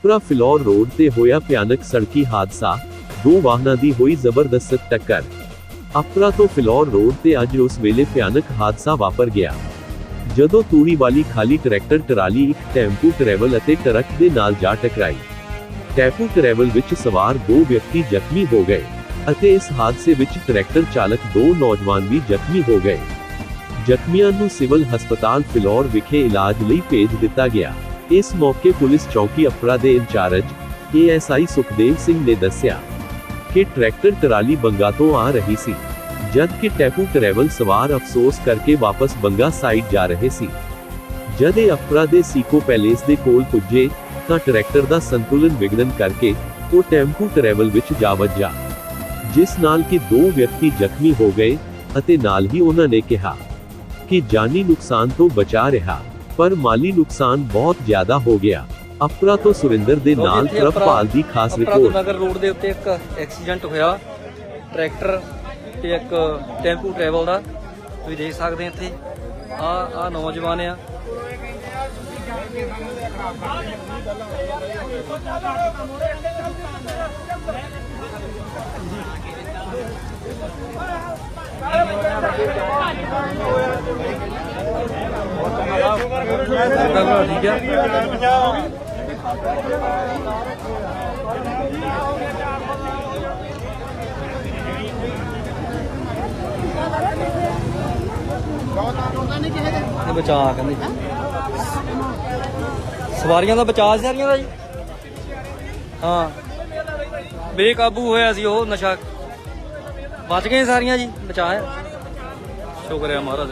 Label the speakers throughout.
Speaker 1: Apra Phillaur road ਤੇ ਹੋਇਆ ਭਿਆਨਕ ਸੜਕੀ ਹਾਦਸਾ। ਦੋ ਵਾਹਨਾਂ ਦੀ ਹੋਈ ਜ਼ਬਰਦਸਤ ਟੱਕਰ। ਅਪਰਾ ਤੋਂ ਫਿਲੌਰ ਰੋਡ ਤੇ ਅੱਜ ਉਸ ਵੇਲੇ ਭਿਆਨਕ ਹਾਦਸਾ ਵਾਪਰ ਗਿਆ। ਜਦੋਂ ਤੂੜੀ ਵਾਲੀ ਖਾਲੀ ਟਰੈਕਟਰ ਟਰਾਲੀ ਇੱਕ ਟੈਂਪੂ ਟਰੈਵਲ ਅਤੇ ਟਰੱਕ ਦੇ ਨਾਲ ਜਾ ਟਕਰਾਈ। ਟੈਂਪੂ ਟਰੈਵਲ ਵਿੱਚ ਸਵਾਰ ਦੋ ਵਿਅਕਤੀ ਜ਼ਖਮੀ ਹੋ ਗਏ ਅਤੇ ਇਸ ਹਾਦਸੇ ਵਿੱਚ ਟਰੈਕਟਰ ਚਾਲਕ ਦੋ ਨੌਜਵਾਨ ਵੀ ਜ਼ਖਮੀ ਹੋ ਗਏ। ਜ਼ਖਮੀਆਂ ਨੂੰ ਸਿਵਲ ਹਸਪਤਾਲ ਫਿਲੌਰ ਵਿਖੇ ਇਲਾਜ ਲਈ ਭੇਜ ਦਿੱਤਾ ਗਿਆ। ਇਸ ਮੌਕੇ ਪੁਲਿਸ ਚੌਕੀ ਅਪਰਾ ਦੇ ਇੰਚਾਰਜ ਏਐਸਆਈ ਸੁਖਦੇਵ ਸਿੰਘ ਨੇ ਦੱਸਿਆ ਕਿ ਟਰੈਕਟਰ ਟਰਾਲੀ ਬੰਗਾ ਤੋਂ ਆ ਰਹੀ ਸੀ ਜਦ ਕਿ ਟੈਂਪੂ ਟਰੈਵਲ ਸਵਾਰ ਅਫਸੋਸ ਕਰਕੇ ਵਾਪਸ ਬੰਗਾ ਸਾਈਡ ਜਾ ਰਹੇ ਸੀ। ਜਦ ਇਹ ਅਪਰਾ ਸੀਕੋ ਪੈਲੇਸ ਦੇ ਕੋਲ ਪੁੱਜੇ, ਤਾਂ ਟਰੈਕਟਰ ਦਾ ਸੰਤੁਲਨ ਵਿਗੜਨ ਕਰਕੇ ਉਹ ਟੈਂਪੂ ਟਰੈਵਲ ਵਿੱਚ ਜਾ ਵੱਜਾ, ਜਿਸ ਨਾਲ ਕਿ ਦੋ ਵਿਅਕਤੀ ਜ਼ਖਮੀ ਹੋ ਗਏ ਅਤੇ ਨਾਲ ਹੀ ਉਹਨਾਂ ਨੇ ਕਿਹਾ ਕਿ ਜਾਨੀ ਨੁਕਸਾਨ ਤੋਂ ਬਚਾ ਰਿਹਾ। ਪਰ ਮਾਲੀ ਨੁਕਸਾਨ ਬਹੁਤ ਜ਼ਿਆਦਾ ਹੋ ਗਿਆ। ਅਪਰਾ ਤੋਂ ਸੁਰਿੰਦਰ ਦੇ ਨਾਲ
Speaker 2: ਜਿੱਥੇ
Speaker 1: ਤਰਫ
Speaker 2: ਅਪਰਾ-
Speaker 1: ਪਾਲ ਦੀ ਖਾਸ ਰਿਪੋਰਟ
Speaker 2: ਨਗਰ ਰੋਡ ਦੇ ਉੱਤੇ ਇੱਕ ਐਕਸੀਡੈਂਟ ਹੋਇਆ। ਟਰੈਕਟਰ ਤੇ ਇੱਕ ਟੈਂਪੂ ਟਰੈਵਲ ਦਾ। ਤੁਸੀਂ ਦੇਖ ਸਕਦੇ ਆ ਇੱਥੇ। ਆ ਆ ਨੌਜਵਾਨ ਆ। ਠੀਕ ਹੈ ਇਹ ਬਚਾ ਕਹਿੰਦੇ। ਸਵਾਰੀਆਂ ਦਾ ਬਚਾ ਸਾਰੀਆਂ ਦਾ ਜੀ? ਹਾਂ। ਬੇਕਾਬੂ ਹੋਇਆ ਸੀ ਉਹ ਨਸ਼ਾ ਬਚ ਗਏ ਸਾਰੀਆਂ ਜੀ ਬਚਾਇਆ ਸ਼ੁਕਰ ਹੈ ਮਹਾਰਾਜ।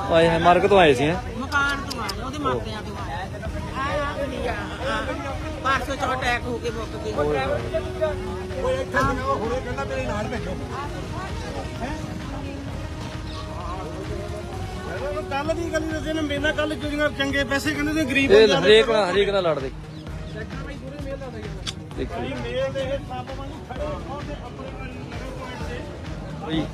Speaker 2: ਦਾ ਆਏ ਹੈ ਮਾਰਕ ਤੋਂ ਆਏ ਸੀ ਹੈਂ।
Speaker 3: ਮਕਾਨ ਤੋਂ ਆਏ ਉਹਦੇ ਮਾਪਿਆਂ ਤੋਂ ਆਏ। ਆਇਆ ਕੁੜੀ ਆ ਪਰਸੋਂ ਚੋ ਅਟੈਕ ਹੋ ਕੇ ਮੁੱਕ ਗਈ
Speaker 4: ਕੱਲ ਦੀ ਗੱਲ ਦੱਸੇ ਨਾ ਮੇਰੇ ਨਾਲ ਕੱਲ ਚੋਰੀਆਂ ਚੰਗੇ ਪੈਸੇ ਕਹਿੰਦੇ ਨੇ ਗਰੀਬ
Speaker 2: ਇਹ ਹਰੇਕ ਨਾਲ ਹਰੇਕ ਨਾਲ ਲੜਦੇ। ਦੇਖੋ ਜੀ।
Speaker 4: ਮੇਲ ਦੇ ਇਹ ਸੱਪ ਵਾਂਗੂ ਖੜੇ ਉਹਦੇ ਆਪਣੇ ਨਗਰ ਪੁਆਇੰਟ ਤੇ।
Speaker 2: ਬਈ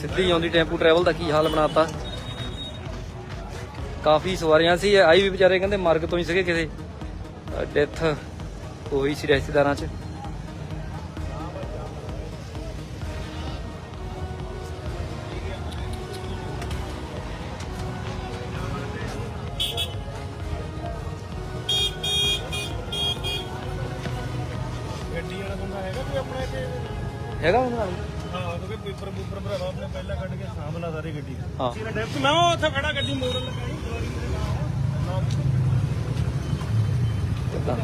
Speaker 2: ਸਿੱਧੀ ਆਉਂਦੀ ਟੈਂਪੂ ਟਰੈਵਲ ਦਾ ਕੀ ਹਾਲ ਬਣਾਤਾ? ਕਾਫੀ ਸਵਾਰੀਆਂ ਸੀ ਆਈ ਵੀ ਵਿਚਾਰੇ ਕਹਿੰਦੇ ਮਰਗ ਤੋਂ ਹੀ ਸੀਗੇ ਕਿਸੇ। ਡੈਥ ਹੋਈ ਸੀ ਰਿਸ਼ਤੇਦਾਰਾਂ 'ਚ।
Speaker 4: ਹੈਗਾ ਕੋਈ ਆਪਣਾ ਇੱਥੇ
Speaker 2: ਹੈਗਾ ਉਹਨਾਂ ਨਾਲ
Speaker 4: ਹਾਂ ਕਿਉਂਕਿ ਪੇਪਰ ਪੂਪਰ ਭਰਾਵਾ ਆਪਣੇ ਪਹਿਲਾਂ ਕੱਢ ਕੇ ਸਾਂਭਲਾ ਸਾਰੀ ਗੱਡੀ।
Speaker 2: ਹਾਂ।
Speaker 4: ਡੈਪ ਮੈਂ ਉਹ ਉੱਥੇ ਖੜਾ ਗੱਡੀ ਮੋੜਨ ਲੱਗਾ ਸੀ ਮੇਰੇ ਨਾਲ।
Speaker 2: ਕਿੱਦਾਂ?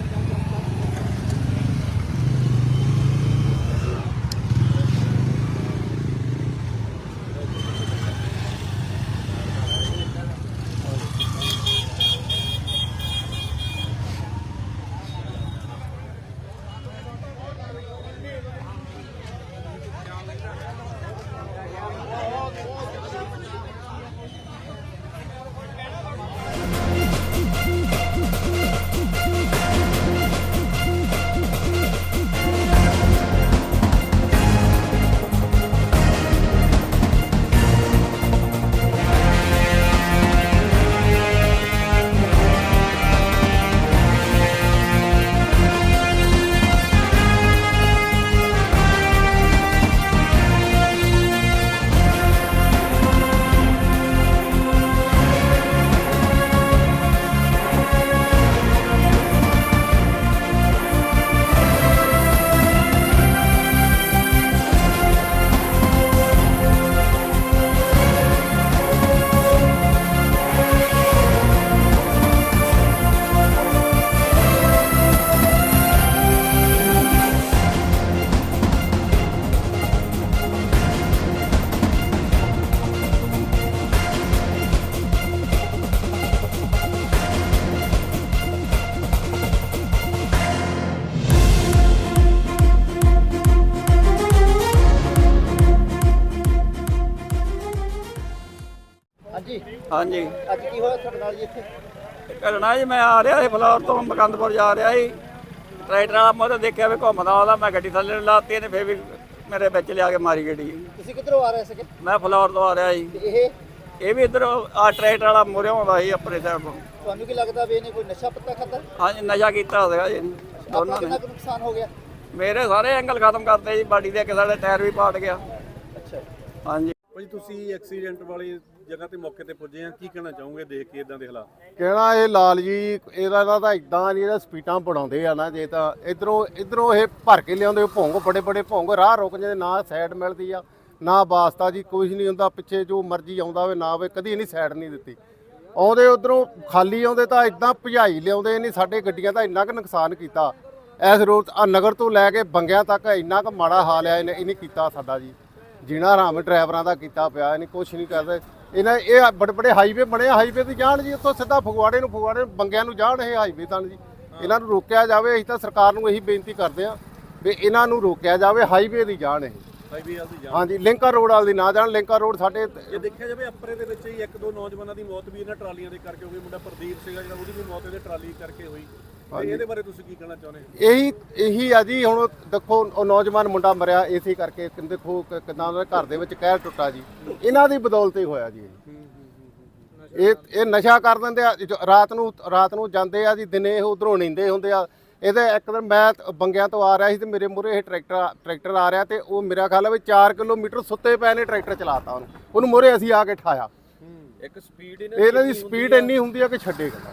Speaker 5: ਹਾਂਜੀ।
Speaker 4: ਅੱਜ ਕੀ ਹੋਇਆ ਤੁਹਾਡੇ ਨਾਲ ਜੀ ਇੱਥੇ?
Speaker 5: ਘਟਨਾ ਜੀ ਮੈਂ ਆ ਰਿਹਾ ਸੀ ਫਲੋਰ ਤੋਂ ਮਕੰਦਪੁਰ ਜਾ ਰਿਹਾ ਸੀ। ਟਰੈਕਟਰ ਵਾਲਾ ਮੋਰੇ ਦੇਖਿਆ ਵੀ ਘੁੰਮਦਾ ਆਉਂਦਾ ਮੈਂ ਗੱਡੀ ਥੱਲੇ ਲਾਤੀ ਇਹਨੇ ਫੇਰ ਵੀ ਮੇਰੇ ਵਿੱਚ ਲਿਆ ਕੇ ਮਾਰੀ ਗੱਡੀ।
Speaker 6: ਤੁਸੀਂ ਕਿੱਧਰੋਂ ਆ ਰਹੇ ਸੀਗੇ?
Speaker 5: ਮੈਂ ਫਲੋਰ ਤੋਂ ਆ ਰਿਹਾ ਜੀ।
Speaker 6: ਇਹ?
Speaker 5: ਇਹ ਵੀ ਇਧਰ ਆ ਟਰੈਕਟਰ ਵਾਲਾ ਮੁਰਿਆ ਆਉਂਦਾ ਸੀ ਆਪਣੇ ਸਾਈਡ ਤੋਂ।
Speaker 6: ਤੁਹਾਨੂੰ ਕੀ ਲੱਗਦਾ ਵੀ ਇਹਨੇ ਕੋਈ ਨਸ਼ਾ ਪੱਤਾ ਖਾਦਾ
Speaker 5: ਹਾਂਜੀ ਨਸ਼ਾ ਕੀਤਾ ਹੋਇਆ ਜੀ। ਦੋਨਾਂ ਨੇ।
Speaker 6: ਨੁਕਸਾਨ ਹੋ ਗਿਆ?
Speaker 5: ਮੇਰੇ ਸਾਰੇ ਐਂਗਲ ਖਤਮ ਕਰਤੇ ਜੀ ਬਾਡੀ ਦੇ ਇੱਕ ਸਾਡੇ ਟਾਇਰ ਵੀ ਪਾਟ ਗਿਆ।
Speaker 6: ਅੱਛਾ
Speaker 5: ਹਾਂਜੀ।
Speaker 4: ਭਾਈ ਤੁਸੀਂ ਐਕਸੀਡੈਂਟ ਵਾਲੀ ਜਗ੍ਹਾ ਤੇ ਮੌਕੇ ਤੇ ਪੁੱਜੇ ਆ, ਕੀ ਕਹਿਣਾ ਚਾਹੋਗੇ ਦੇਖ ਕੇ ਇਦਾਂ ਦੇ ਹਾਲਾਤ?
Speaker 7: ਕਹਿਣਾ ਇਹ ਲਾਲ ਜੀ, ਇਹਦਾ ਦਾ ਤਾਂ ਇਦਾਂ ਨਹੀਂ, ਇਹਦਾ ਸਪੀਡਾਂ ਬਣਾਉਂਦੇ ਆ ਨਾ, ਜੇ ਤਾਂ ਇਧਰੋਂ ਇਧਰੋਂ ਇਹ ਭਰ ਕੇ ਲਿਆਉਂਦੇ ਭੌਂਗ ਬੜੇ ਬੜੇ ਭੌਂਗ ਰਾਹ ਰੁਕ ਜਾਂਦੇ, ਨਾ ਸਾਈਡ ਮਿਲਦੀ ਆ, ਨਾ ਵਾਸਤਾ ਜੀ ਕੁਝ ਨਹੀਂ ਹੁੰਦਾ, ਪਿੱਛੇ ਜੋ ਮਰਜ਼ੀ ਆਉਂਦਾ ਹੋਵੇ, ਨਾ ਹੋਵੇ, ਕਦੀ ਨਹੀਂ ਸਾਈਡ ਨਹੀਂ ਦਿੱਤੀ। ਆਉਂਦੇ ਉਧਰੋਂ ਖਾਲੀ ਆਉਂਦੇ ਤਾਂ ਇਦਾਂ ਭਜਾਈ ਲਿਆਉਂਦੇ ਨਹੀਂ ਸਾਡੇ ਗੱਡੀਆਂ ਦਾ ਇੰਨਾ ਕੁ ਨੁਕਸਾਨ ਕੀਤਾ। ਇਸ ਰੋਡ ਆ ਨਗਰ ਤੋਂ ਲੈ ਕੇ ਬੰਗਿਆਂ ਤੱਕ ਇੰਨਾ ਕੁ ਮਾੜਾ ਹਾਲ ਆ, ਇਹਨੇ ਇਹਨੇ ਕੀਤਾ ਸਾਡਾ ਜੀ। ਜੀਣਾ ਆਰਾਮ ਡਰਾਈਵਰਾਂ ਦਾ ਕੀਤਾ ਪਿਆ, ਇਹਨੇ ਕੁਝ ਨਹੀਂ ਕਰਦੇ। ਇਹਨਾਂ ਇਹ ਬੜੇ ਬੜੇ ਹਾਈਵੇ ਬਣੇ ਹਾਈਵੇ ਤੇ ਜਾਣ ਜੀ ਇੱਥੋਂ ਸਿੱਧਾ ਫਗਵਾੜੇ ਨੂੰ ਫਗਵਾੜੇ ਬੰਗਿਆਂ ਨੂੰ ਜਾਣ ਇਹ ਹਾਈਵੇ ਤਾਂ ਜੀ। ਇਹਨਾਂ ਨੂੰ ਰੋਕਿਆ ਜਾਵੇ ਅਸੀਂ ਤਾਂ ਸਰਕਾਰ ਨੂੰ ਇਹੀ ਬੇਨਤੀ ਕਰਦੇ ਆ ਵੀ ਇਹਨਾਂ ਨੂੰ ਰੋਕਿਆ ਜਾਵੇ ਹਾਈਵੇ ਦੀ ਜਾਣ ਇਹ।
Speaker 4: ਹਾਈਵੇ ਵਾਲ ਦੀ ਜਾਣ।
Speaker 7: ਹਾਂਜੀ ਲਿੰਕਾ ਰੋਡ ਵਾਲੀ ਦੀ ਨਾ ਜਾਣ ਲਿੰਕਾ ਰੋਡ ਸਾਡੇ
Speaker 4: ਜੇ ਦੇਖਿਆ ਜਾਵੇ ਅਪਰੇ ਦੇ ਵਿੱਚ ਹੀ ਇੱਕ ਦੋ ਨੌਜਵਾਨਾਂ ਦੀ ਮੌਤ ਵੀ ਇਹਨਾਂ ਟਰਾਲੀਆਂ ਦੇ ਕਰਕੇ ਹੋ ਗਈ। ਮੁੰਡਾ ਪ੍ਰਦੀਪ ਸੀਗਾ ਜਿਹੜਾ ਉਹਦੀ ਵੀ ਮੌਤ ਇਹਦੇ ਟਰਾਲੀ ਕਰਕੇ ਹੋਈ। ਤੇ ਇਹਦੇ ਬਾਰੇ ਤੁਸੀਂ ਕੀ ਕਹਿਣਾ ਚਾਹੁੰਦੇ ਹੋ?
Speaker 7: ਇਹੀ ਇਹੀ ਆ ਜੀ ਹੁਣ ਦੇਖੋ ਉਹ ਨੌਜਵਾਨ ਮੁੰਡਾ ਮਰਿਆ ਇਸੇ ਕਰਕੇ ਕਿ ਦੇਖੋ ਕਿ ਕਿੱਦਾਂ ਉਹਦੇ ਘਰ ਦੇ ਵਿੱਚ ਕਹਿਰ ਟੁੱਟਾ ਜੀ। ਇਹਨਾਂ ਦੀ ਬਦੌਲਤ ਹੀ ਹੋਇਆ ਜੀ ਇਹ। ਇਹ ਇਹ ਨਸ਼ਾ ਕਰ ਦਿੰਦੇ ਆ ਜੋ ਰਾਤ ਨੂੰ ਰਾਤ ਨੂੰ ਜਾਂਦੇ ਆ ਜੀ ਦਿਨੇ ਇਹ ਉਧਰੋਂ ਨੀਂਦੇ ਹੁੰਦੇ ਆ। ਇਹਦੇ ਇੱਕ ਦਿਨ ਮੈਂ ਬੰਗਿਆਂ ਤੋਂ ਆ ਰਿਹਾ ਸੀ ਤੇ ਮੇਰੇ ਮੂਹਰੇ ਇਹ ਟਰੈਕਟਰ ਟਰੈਕਟਰ ਆ ਰਿਹਾ ਤੇ ਉਹ ਮੇਰਾ ਖਿਆਲ ਹੈ ਵੀ 4 ਕਿਲੋਮੀਟਰ ਸੁੱਤੇ ਪਏ ਨੇ ਟਰੈਕਟਰ ਚਲਾਤਾ ਉਹਨੂੰ। ਉਹਨੂੰ ਮੂਹਰੇ ਅਸੀਂ ਆ ਕੇ ਠਾਇਆ।
Speaker 4: ਇੱਕ ਸਪੀਡ
Speaker 7: ਇਹਨਾਂ ਦੀ ਸਪੀਡ ਇੰਨੀ ਹੁੰਦੀ ਆ ਕਿ ਛੱਡੇ ਗੱਲਾਂ।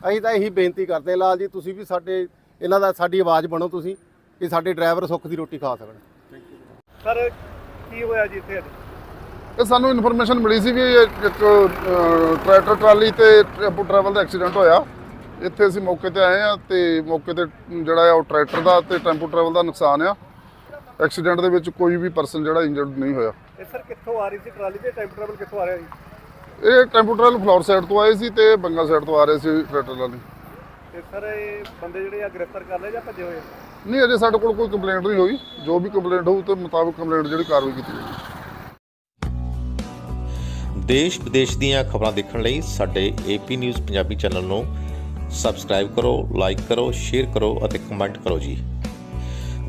Speaker 7: ਅਸੀਂ ਤਾਂ ਇਹੀ ਬੇਨਤੀ ਕਰਦੇ ਹਾਂ, ਲਾਲ ਜੀ ਤੁਸੀਂ ਵੀ ਸਾਡੇ ਇਹਨਾਂ ਦਾ ਸਾਡੀ ਆਵਾਜ਼ ਬਣੋ ਤੁਸੀਂ ਕਿ ਸਾਡੇ ਡਰਾਈਵਰ ਸੁੱਖ ਦੀ ਰੋਟੀ ਖਾ ਸਕਣ।
Speaker 4: ਸਰ ਕੀ ਹੋਇਆ ਜੀ ਇੱਥੇ?
Speaker 8: ਇਹ ਸਾਨੂੰ ਇਨਫੋਰਮੇਸ਼ਨ ਮਿਲੀ ਸੀ ਵੀ ਇੱਕ ਟਰੈਕਟਰ ਟਰਾਲੀ ਤੇ ਟੈਂਪੂ ਟਰੈਵਲ ਦਾ ਐਕਸੀਡੈਂਟ ਹੋਇਆ। ਇੱਥੇ ਅਸੀਂ ਮੌਕੇ ਤੇ ਆਏ ਆ ਤੇ ਮੌਕੇ ਤੇ ਜਿਹੜਾ ਆ ਉਹ ਟਰੈਕਟਰ ਦਾ ਤੇ ਟੈਂਪੂ ਟਰੈਵਲ ਦਾ ਨੁਕਸਾਨ ਆ। ਐਕਸੀਡੈਂਟ ਦੇ ਵਿੱਚ ਕੋਈ ਵੀ ਪਰਸਨ ਜਿਹੜਾ ਇੰਜਰਡ ਨਹੀਂ ਹੋਇਆ।
Speaker 4: ਇਹ ਸਰ ਕਿੱਥੋਂ ਆ ਰਹੀ ਸੀ ਟਰਾਲੀ ਤੇ ਟਾਈਮ ਟਰੈਵਲ ਕਿੱਥੋਂ ਆ ਰਿਹਾ ਜੀ?
Speaker 8: ਇਹ ਟੈਂਪੂ ਟਰੈਵਲ ਫਲੋਰ ਸਾਈਡ ਤੋਂ ਆਏ ਸੀ ਤੇ ਬੰਗਾ ਸਾਈਡ ਤੋਂ ਆ ਰਹੇ ਸੀ ਟਰੈਕਟਰ ਵਾਲੇ।
Speaker 4: ਤੇ ਸਰ ਇਹ ਬੰਦੇ ਜਿਹੜੇ ਆ ਗ੍ਰਿਫਤਾਰ ਕਰ ਲਏ ਜਾਂ ਭੱਜੇ ਹੋਏ
Speaker 8: ਨਹੀਂ ਅਜੇ ਸਾਡੇ ਕੋਲ ਕੋਈ ਕੰਪਲੇਂਟ ਨਹੀਂ ਹੋਈ। ਜੋ ਵੀ ਕੰਪਲੇਂਟ ਹੋਊ ਤੇ ਮੁਤਾਬਕ ਕੰਪਲੇਂਟ ਜਿਹੜੀ ਕਾਰਵਾਈ ਕੀਤੀ ਜਾਏਗੀ
Speaker 9: ਦੇਸ਼ ਵਿਦੇਸ਼ ਦੀਆਂ ਖਬਰਾਂ ਦੇਖਣ ਲਈ ਸਾਡੇ ਏਪੀ ਨਿਊਜ਼ ਪੰਜਾਬੀ ਚੈਨਲ ਨੂੰ ਸਬਸਕ੍ਰਾਈਬ ਕਰੋ ਲਾਈਕ ਕਰੋ ਸ਼ੇਅਰ ਕਰੋ ਅਤੇ ਕਮੈਂਟ ਕਰੋ ਜੀ।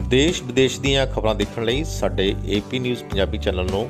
Speaker 9: ਦੇਸ਼ ਵਿਦੇਸ਼ ਦੀਆਂ ਖਬਰਾਂ ਦੇਖਣ ਲਈ ਸਾਡੇ ਏਪੀ ਨਿਊਜ਼ ਪੰਜਾਬੀ ਚੈਨਲ ਨੂੰ